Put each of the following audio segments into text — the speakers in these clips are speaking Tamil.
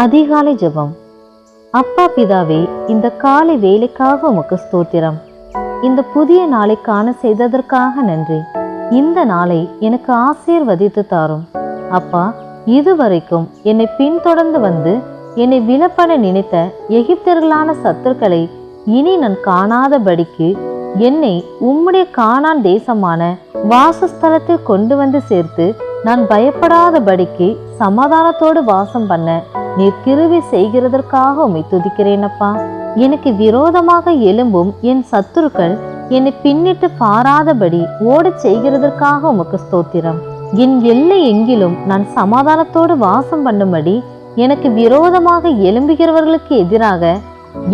அதிகாலை ஜெபம். அப்பா பிதாவே இந்த காலை வேலைக்காக உமக்கு ஸ்தோத்திரம். இந்த புதிய நாளை காண செய்ததற்காக நன்றி. இந்த நாளை எனக்கு ஆசீர்வதித்து தாரும். அப்பா இதுவரைக்கும் என்னை பின்தொடர்ந்து வந்து என்னை விலப்பட நினைத்த எகிப்தர்களான சத்துருக்களை இனி நான் காணாதபடிக்கு என்னை உம்முடைய காணான் தேசமான வாசஸ்தலத்தில் கொண்டு வந்து சேர்த்து நான் பயப்படாதபடிக்கு சமாதானத்தோடு வாசம் பண்ண நீர் கிருவி செய்கிறதற்காக உம்மை துதிக்கிறேன் அப்பா எனக்கு விரோதமாக எழும்பும் என் சத்துருக்கள் என்னை பின்னிட்டு பாராதபடி ஓடச் செய்கிறதற்காக உமக்கு ஸ்தோத்திரம். என் எல்லை எங்கிலும் நான் சமாதானத்தோடு வாசம் பண்ணும்படி எனக்கு விரோதமாக எழும்புகிறவர்களுக்கு எதிராக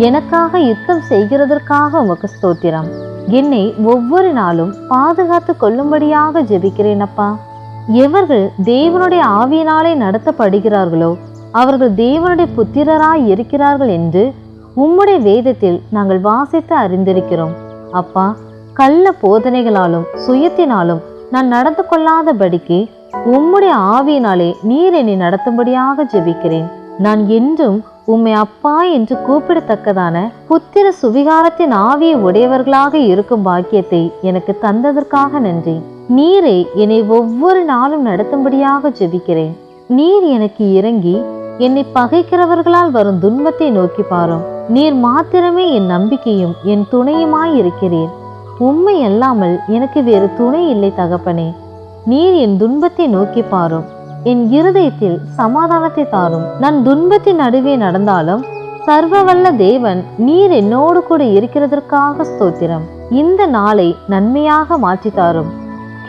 எனக்காக யுத்தம் செய்கிறதற்காக உமக்கு ஸ்தோத்திரம். என்னை ஒவ்வொரு நாளும் பாதுகாத்து கொள்ளும்படியாக ஜெபிக்கிறேன் அப்பா எவர்கள் தேவனுடைய ஆவியினாலே நடத்தப்படுகிறார்களோ அவர்கள் தேவனுடைய புத்திரராய் இருக்கிறார்கள் என்று உம்முடைய வேதத்தில் நாங்கள் வாசித்து அறிந்திருக்கிறோம். அப்பா கள்ள போதனைகளாலும் சுயத்தினாலும் நான் நடந்து கொள்ளாதபடிக்கு உம்முடைய ஆவியினாலே நீர் என்னை நடத்தும்படியாக ஜெபிக்கிறேன். நான் என்றும் உம்மை அப்பா என்று கூப்பிடத்தக்கதான புத்திர சுவிகாரத்தின் ஆவியை உடையவர்களாக இருக்கும் பாக்கியத்தை எனக்கு தந்ததற்காக நன்றி. நீரை என்னை ஒவ்வொரு நாளும் நடத்தும்படியாக ஜெபிக்கிறேன். நீர் எனக்கு இறங்கி என்னை பகைக்கிறவர்களால் வரும் துன்பத்தை நோக்கி பாரும். நீர் மாத்திரமே என் நம்பிக்கையும் என் துணையுமாய் இருக்கிறீர். உண்மை அல்லாமல் எனக்கு வேறு துணை இல்லை தகப்பனே. நீர் என் துன்பத்தை நோக்கி பாரும். என் இருதயத்தில் சமாதானத்தை தாரும். நான் துன்பத்தின் நடுவே நடந்தாலும் சர்வவல்ல தேவன் நீர் என்னோடு கூட இருக்கிறதற்காக ஸ்தோத்திரம். இந்த நாளை நன்மையாக மாற்றி தாரும்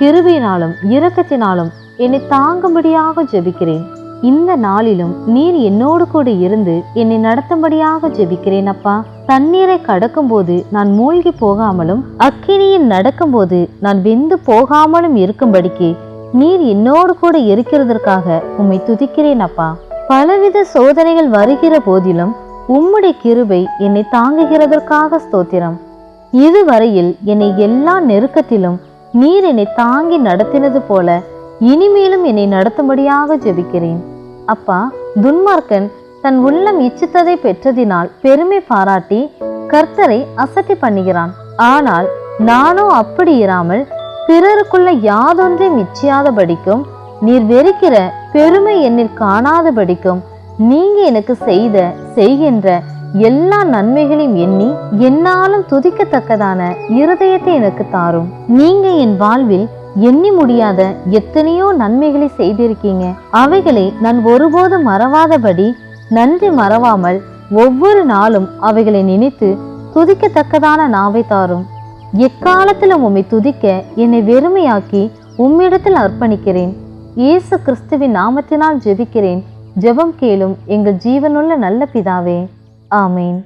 கிருபியினாலும் இரக்கத்தினாலும் என்னை தாங்கும்படியாக ஜெபிக்கிறேன். இந்த நாளிலும் நீர் என்னோடு கூட இருந்து என்னை நடத்தும்படியாக ஜெபிக்கிறேன் அப்பா. தண்ணீரை கடக்கும்போது நான் மூழ்கி போகாமலும் அக்கினியில் நடக்கும்போது நான் வெந்து போகாமலும் இருக்கும்படிக்கு நீர் என்னோடு கூட இருக்கிறதற்காக உம்மை துதிக்கிறேன் அப்பா. பலவித சோதனைகள் வருகிற போதிலும் உம்முடைய கிருபை என்னை தாங்குகிறதற்காக ஸ்தோத்திரம். இதுவரையில் என்னை எல்லா நெருக்கத்திலும் நீர் என்னை தாங்கி நடத்தினது போல இனிமேலும் என்னை நடத்தும்படியாக ஜெபிக்கிறேன். அப்பா துன்மார்க்கன் தன் உள்ளம் இச்சித்ததை பெற்றதினால் பெருமை பாராட்டி கர்த்தரை அசட்டி பண்ணுகிறான். ஆனால் நானோ அப்படி இராமல் பிறருக்குள்ள யாதொன்றையும் இச்சியாதபடிக்கும் நீர் வெறுக்கிற பெருமை என்னில் காணாதபடிக்கும் நீங்க எனக்கு செய்த செய்கின்ற எல்லா நன்மைகளையும் எண்ணி என்னாலும் துதிக்கத்தக்கதான இருதயத்தை எனக்கு தாரும். நீங்க என் வாழ்வில் எண்ணி முடியாத எத்தனையோ நன்மைகளை செய்திருக்கீங்க. அவைகளை நான் ஒருபோதும் மறவாதபடி நன்றி மறவாமல் ஒவ்வொரு நாளும் அவைகளை நினைத்து துதிக்கத்தக்கதான நாவை தாரும். எக்காலத்தில் உம்மை துதிக்க என்னை வெறுமையாக்கி உம்மிடத்தில் அர்ப்பணிக்கிறேன். இயேசு கிறிஸ்துவின் நாமத்தினால் ஜெபிக்கிறேன். ஜெபம் கேளும் எங்கள் ஜீவனுள்ள நல்ல பிதாவே. ஆமேன்.